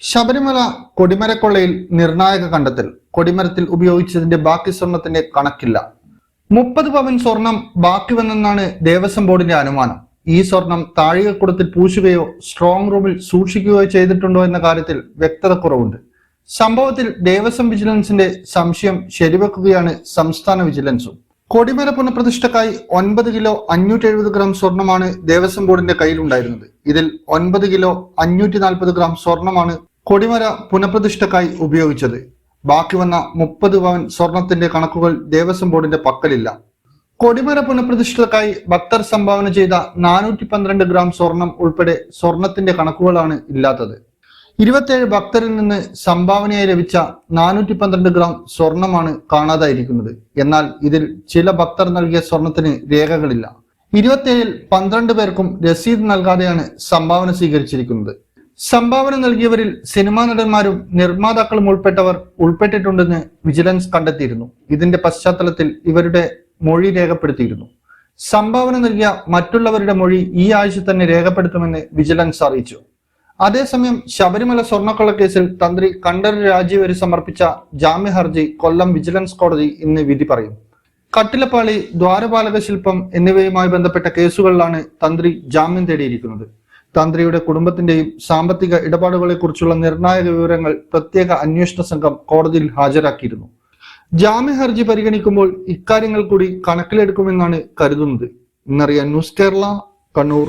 ശബരിമല കൊടിമരക്കൊള്ളയിൽ നിർണായക കണ്ടെത്തൽ. കൊടിമരത്തിൽ ഉപയോഗിച്ചതിന്റെ ബാക്കി സ്വർണത്തിന്റെ കണക്കില്ല. മുപ്പത് പവൻ സ്വർണം ബാക്കി വന്നെന്നാണ് ദേവസ്വം ബോർഡിന്റെ അനുമാനം. ഈ സ്വർണം താഴികക്കുടത്തിൽ പൂശുകയോ സ്ട്രോങ് റൂമിൽ സൂക്ഷിക്കുകയോ ചെയ്തിട്ടുണ്ടോ എന്ന കാര്യത്തിൽ വ്യക്തത കുറവുണ്ട്. സംഭവത്തിൽ ദേവസ്വം വിജിലൻസിന്റെ സംശയം ശരിവെക്കുകയാണ് സംസ്ഥാന വിജിലൻസും. കൊടിമര പുനഃപ്രതിഷ്ഠക്കായി ഒൻപത് കിലോ അഞ്ഞൂറ്റി എഴുപത് ഗ്രാം സ്വർണമാണ് ദേവസ്വം ബോർഡിന്റെ കയ്യിലുണ്ടായിരുന്നത്. ഇതിൽ ഒൻപത് കിലോ അഞ്ഞൂറ്റി നാൽപ്പത് ഗ്രാം സ്വർണമാണ് കൊടിമര പുനഃപ്രതിഷ്ഠക്കായി ഉപയോഗിച്ചത്. ബാക്കി വന്ന മുപ്പത് പവൻ സ്വർണത്തിന്റെ കണക്കുകൾ ദേവസ്വം ബോർഡിന്റെ പക്കലില്ല. കൊടിമര പുനഃപ്രതിഷ്ഠക്കായി ഭക്തർ സംഭാവന ചെയ്ത നാനൂറ്റി പന്ത്രണ്ട് ഗ്രാം സ്വർണം ഉൾപ്പെടെ സ്വർണത്തിന്റെ കണക്കുകളാണ് ഇല്ലാത്തത്. ഇരുപത്തിയേഴ് ഭക്തരിൽ നിന്ന് സംഭാവനയായി ലഭിച്ച നാനൂറ്റി പന്ത്രണ്ട് ഗ്രാം സ്വർണമാണ് കാണാതായിരിക്കുന്നത്. എന്നാൽ ഇതിൽ ചില ഭക്തർ നൽകിയ സ്വർണത്തിന് രേഖകളില്ല. ഇരുപത്തിയേഴിൽ പന്ത്രണ്ട് പേർക്കും രസീത് നൽകാതെയാണ് സംഭാവന സ്വീകരിച്ചിരിക്കുന്നത്. സംഭാവന നൽകിയവരിൽ സിനിമാ നടന്മാരും നിർമ്മാതാക്കളും ഉൾപ്പെട്ടവർ ഉൾപ്പെട്ടിട്ടുണ്ടെന്ന് വിജിലൻസ് കണ്ടെത്തിയിരുന്നു. ഇതിന്റെ പശ്ചാത്തലത്തിൽ ഇവരുടെ മൊഴി രേഖപ്പെടുത്തിയിരുന്നു. സംഭാവന നൽകിയ മറ്റുള്ളവരുടെ മൊഴി ഈ ആഴ്ച തന്നെ രേഖപ്പെടുത്തുമെന്ന് വിജിലൻസ് അറിയിച്ചു. അതേസമയം ശബരിമല സ്വർണക്കൊള്ള കേസിൽ തന്ത്രി കണ്ഠര് രാജീവര് സമർപ്പിച്ച ജാമ്യ ഹർജി കൊല്ലം വിജിലൻസ് കോടതി ഇന്ന് വിധി പറയും. കട്ടിലപ്പാളി ദ്വാരപാലക ശില്പം എന്നിവയുമായി ബന്ധപ്പെട്ട കേസുകളിലാണ് തന്ത്രി ജാമ്യം തേടിയിരിക്കുന്നത്. തന്ത്രിയുടെ കുടുംബത്തിന്റെയും സാമ്പത്തിക ഇടപാടുകളെ കുറിച്ചുള്ള നിർണായക വിവരങ്ങൾ പ്രത്യേക അന്വേഷണ സംഘം കോടതിയിൽ ഹാജരാക്കിയിരുന്നു. ജാമ്യ ഹർജി പരിഗണിക്കുമ്പോൾ ഇക്കാര്യങ്ങൾ കൂടി കണക്കിലെടുക്കുമെന്നാണ് കരുതുന്നത്. ഇന്നറിയാൻ ന്യൂസ് കേരള കണ്ണൂർ.